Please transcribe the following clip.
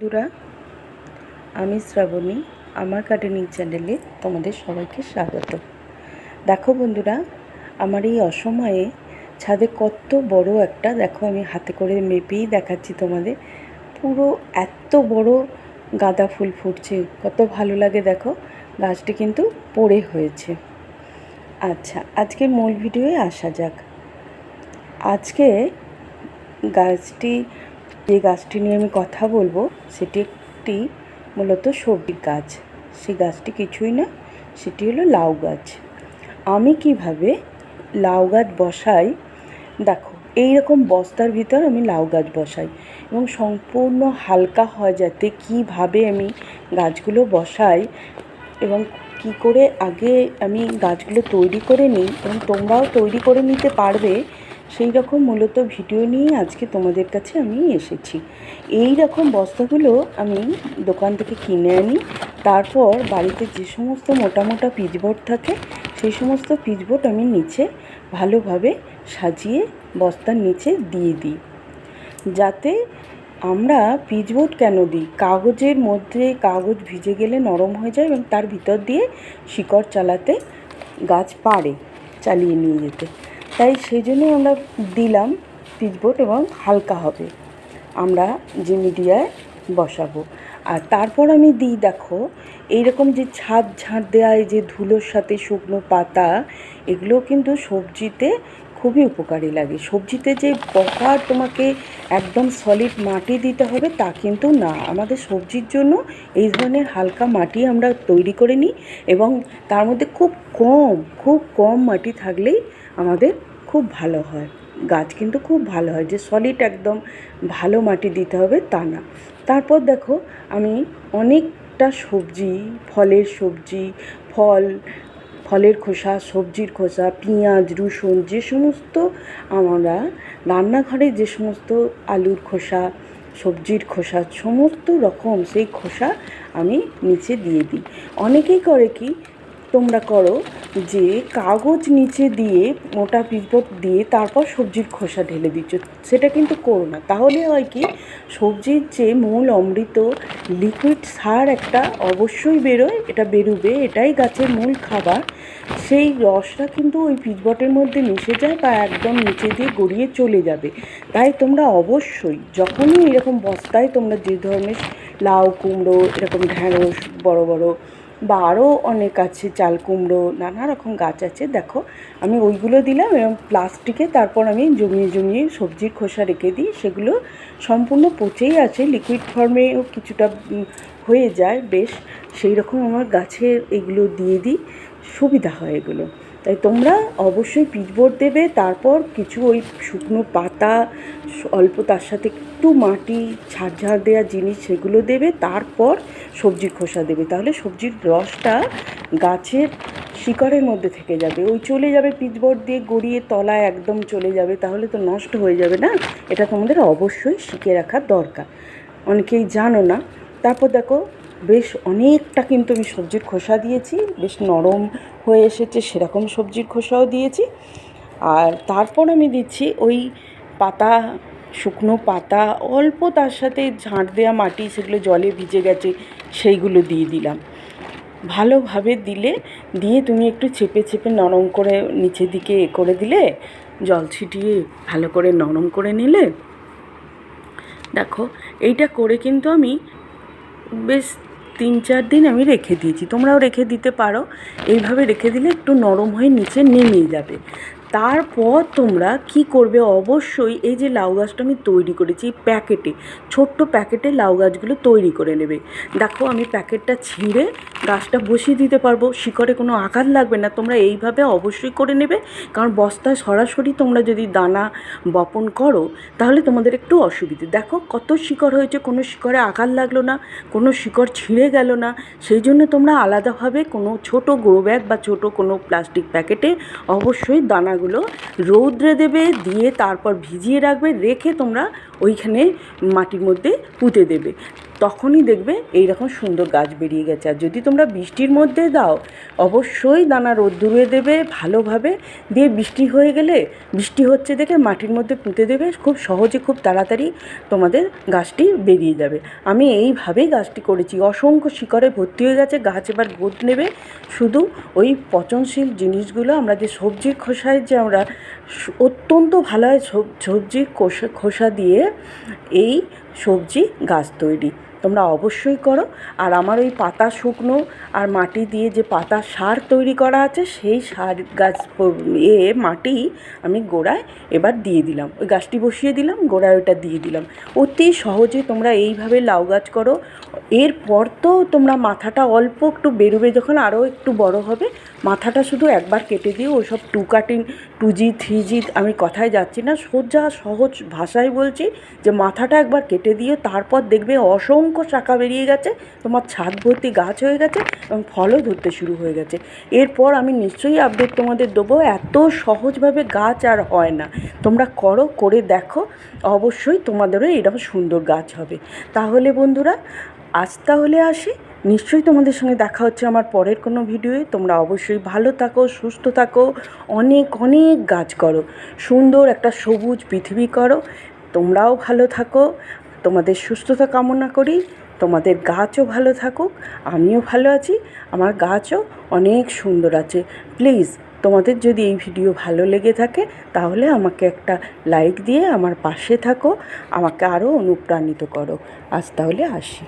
বন্ধুরা, আমি শ্রাবণী, আমার গার্ডেনিং চ্যানেলে তোমাদের সবাইকে স্বাগত। দেখো বন্ধুরা, আমার এই অসময়ে ছাদে কত বড় একটা, দেখো আমি হাতে করে মেপেই দেখাচ্ছি তোমাদের, পুরো এত বড় গাঁদা ফুল ফুটছে, কত ভালো লাগে দেখো, গাছটি কিন্তু পড়ে হয়েছে। আচ্ছা আজকে মূল ভিডিওয়ে আসা যাক। আজকে গাছটি যে গাছটি নিয়ে আমি কথা বলব, সেটি একটি মূলত সবজি গাছ। সেই গাছটি কিছুই না, সেটি হলো লাউ গাছ। আমি কীভাবে লাউ গাছ বসাই? দেখো এই রকম বস্তার ভিতর আমি লাউ গাছ বসাই এবং সম্পূর্ণ হালকা হয় যাতে কীভাবে আমি গাছগুলো বসাই এবং কি করে আগে আমি গাছগুলো তৈরি করে নিই এবং তোমরাও তৈরি করে নিতে পারবে সেই রকম মূলত ভিডিও নিয়ে আজকে তোমাদের কাছে আমি এসেছি। এই রকম বস্তাগুলো আমি দোকান থেকে কিনে আনি, তারপর বাড়িতে যে সমস্ত মোটা মোটা পিচবোর্ড থাকে, সেই সমস্ত পিচবোর্ড আমি নিচে ভালোভাবে সাজিয়ে বস্তার নিচে দিয়ে দিই। যাতে আমরা পিচবোর্ড কেন দিই? কাগজের মধ্যে কাগজ ভিজে গেলে নরম হয়ে যায় এবং তার ভিতর দিয়ে শিকড় চালাতে গাছ পারে চালিয়ে নিয়ে যেতে। তাই সেই জন্যই আমরা দিলাম পিচবোর্ড এবং হালকা হবে। আমরা যে মিডিয়ায় বসাবো। আর তারপর আমি দিই, দেখো, এইরকম যে ছাদ ঝাঁট দেওয়া এই যে ধুলোর সাথে শুকনো পাতা এগুলো কিন্তু সবজিতে খুবই উপকারী লাগে। সবজিতে যে প্রকার তোমাকে একদম সলিড মাটি দিতে হবে, তা কিন্তু না। আমাদের সবজির জন্য এই ধরনের হালকা মাটি আমরা তৈরি করে নিই এবং তার মধ্যে খুব কম খুব কম মাটি থাকলেই আমাদের খুব ভালো হয়। গাছ কিন্তু খুব ভালো হয়, যে সলিড একদম ভালো মাটি দিতে হবে তা না। তারপর দেখো, আমি অনেকটা সবজি, ফলের সবজি, ফল, ফলের খোসা, সবজির খোসা, পেঁয়াজ, রসুন, যে সমস্ত আমরা রান্নাঘরে যে সমস্ত আলুর খোসা, সবজির খোসা, সমস্ত রকম সেই খোসা আমি নিচে দিয়ে দিই। অনেকেই করে কি তোমরা করো যে কাগজ নিচে দিয়ে, মোটা পিচবোর্ড দিয়ে তারপর সবজির খোসা ঢেলে দিচ্ছ। সেটা কিন্তু করো না। তাহলে হয় কি, সবজির যে মূল অমৃত লিকুইড সার একটা অবশ্যই বেরোয়, এটা বেরোবে, এটাই গাছের মূল খাবার। সেই রসটা কিন্তু ওই পিচবটের মধ্যে মিশে যায় বা একদম নিচে দিয়ে গড়িয়ে চলে যাবে। তাই তোমরা অবশ্যই, যখনই এরকম বস্তায় তোমরা যে ধরনের লাউ কুমড়ো, এরকম ঢ্যাঁড়স, বড় বড় বা আরও অনেক আছে, চাল কুমড়ো, নানা রকম গাছ আছে। দেখো, আমি ওইগুলো দিলাম এবং প্লাস্টিকে তারপর আমি জমিয়ে জমিয়ে সবজির খোসা রেখে দিই। সেগুলো সম্পূর্ণ পচেই আছে লিকুইড ফর্মেও কিছুটা হয়ে যায়, বেশ। সেই রকম আমার গাছের এগুলো দিয়ে দিই, সুবিধা হয় এগুলো। তাই তোমরা অবশ্যই পিচবোর্ড দেবে, তারপর কিছু ওই শুকনো পাতা, অল্প তার সাথে একটু মাটি ঝাড় ঝাড় দেওয়া জিনিস সেগুলো দেবে, তারপর সবজির খোসা দেবে। তাহলে সবজির রসটা গাছের শিকড়ের মধ্যে থেকে যাবে। ওই চলে যাবে পিচবোর্ড দিয়ে গড়িয়ে তলায় একদম চলে যাবে, তাহলে তো নষ্ট হয়ে যাবে না? এটা তোমাদের অবশ্যই শিখে রাখা দরকার। অনেকেই জানো না। তারপর দেখো বেশ অনেকটা কিন্তু আমি সবজির খোসা দিয়েছি, বেশ নরম হয়ে এসেছে সেরকম সবজির খোসাও দিয়েছি। আর তারপর আমি দিচ্ছি ওই পাতা, শুকনো পাতা, অল্প তার সাথে ঝাঁট দেওয়া মাটি, সেগুলো জলে ভিজে গেছে, সেইগুলো দিয়ে দিলাম। ভালোভাবে দিলে, দিয়ে তুমি একটু চেপে চেপে নরম করে নিচের দিকে এ করে দিলে, জল ছিটিয়ে ভালো করে নরম করে নিলে, দেখো এইটা করে কিন্তু আমি বেশ তিন চার দিন আমি রেখে দিয়েছি। তোমরাও রেখে দিতে পারো। এইভাবে রেখে দিলে একটু নরম হয়ে নিচে নেমে যাবে। তারপর তোমরা কি করবে? অবশ্যই এই যে লাউ গাছটা আমি তৈরি করেছি, এই প্যাকেটে, ছোট্ট প্যাকেটে লাউ গাছগুলো তৈরি করে নেবে। দেখো আমি প্যাকেটটা ছিঁড়ে গাছটা বসিয়ে দিতে পারব, শিকড়ে কোনো আঘাত লাগবে না, তোমরা এইভাবে অবশ্যই করে নেবে। কারণ বস্তায় সরাসরি তোমরা যদি দানা বপন করো, তাহলে তোমাদের একটু অসুবিধে। দেখো কত শিকড় হয়েছে, কোনো শিকড়ে আঘাত লাগল না, কোনো শিকড় ছিঁড়ে গেল না। সেই জন্য তোমরা আলাদাভাবে কোনো ছোট গ্রো ব্যাগ বা ছোট কোনো প্লাস্টিক প্যাকেটে অবশ্যই দানাগুলো রৌদ্রে দেবে দিয়ে তারপর ভিজিয়ে রাখবে রেখে তোমরা ওইখানে মাটির মধ্যে পুঁতে দেবে। তখনই দেখবে এইরকম সুন্দর গাছ বেরিয়ে গেছে। আর যদি তোমরা বৃষ্টির মধ্যে দাও, অবশ্যই দানা রোদ্দুরে দেবে ভালোভাবে। দিয়ে বৃষ্টি হয়ে গেলে, বৃষ্টি হচ্ছে দেখে মাটির মধ্যে পুঁতে দেবে, খুব সহজে খুব তাড়াতাড়ি তোমাদের গাছটি বেরিয়ে যাবে। আমি এইভাবেই গাছটি করেছি। অসংখ্য শিকড়ে ভর্তি হয়ে গেছে, গাছ এবার গোদ নেবে। শুধু ওই পচনশীল জিনিসগুলো, আমরা যে সবজির খোসায় যে আমরা অত্যন্ত ভালো হয় সব- সবজির খোসা খোসা দিয়ে এই সবজি গাছ তৈরি। তোমরা অবশ্যই করো। আর আমার ওই পাতা শুকনো আর মাটি দিয়ে যে পাতা সার তৈরি করা আছে, সেই সার গাছ এ মাটি আমি গোড়ায় এবার দিয়ে দিলাম। ওই গাছটি বসিয়ে দিলাম, গোড়ায় ওটা দিয়ে দিলাম। অতি সহজে তোমরা এইভাবে লাউ গাছ করো। এরপর তো তোমরা মাথাটা অল্প একটু বেরোবে, যখন আরও একটু বড় হবে, মাথাটা শুধু একবার কেটে দিয়ে ওসব two cutting two G three G আমি কথায় যাচ্ছি না, সোজা সহজ ভাষায় বলছি যে মাথাটা একবার কেটে দিয়ে তারপর দেখবে অসংখ্য শাখা বেরিয়ে গেছে, তোমার ছাদ ভর্তি গাছ হয়ে গেছে এবং ফলও ধরতে শুরু হয়ে গেছে। এরপর আমি নিশ্চয়ই আপডেট তোমাদের দেবো, এত সহজভাবে গাছ আর হয় না। তোমরা করো, করে দেখো, অবশ্যই তোমাদেরও এরকম সুন্দর গাছ হবে। তাহলে বন্ধুরা, আজ তাহলে আসি। নিশ্চয়ই তোমাদের সঙ্গে দেখা হচ্ছে আমার পরের কোনো ভিডিওয়ে তোমরা অবশ্যই ভালো থাকো, সুস্থ থাকো, অনেক অনেক গাছ করো। সুন্দর একটা সবুজ পৃথিবী করো। তোমরাও ভালো থাকো। তোমাদের সুস্থতা কামনা করি, তোমাদের গাছও ভালো থাকুক, আমিও ভালো আছি, আমার গাছও অনেক সুন্দর আছে। প্লিজ, তোমাদের যদি এই ভিডিও ভালো লেগে থাকে, তাহলে আমাকে একটা লাইক দিয়ে আমার পাশে থাকো, আমাকে আরও অনুপ্রাণিত করো। আজ তাহলে আসি।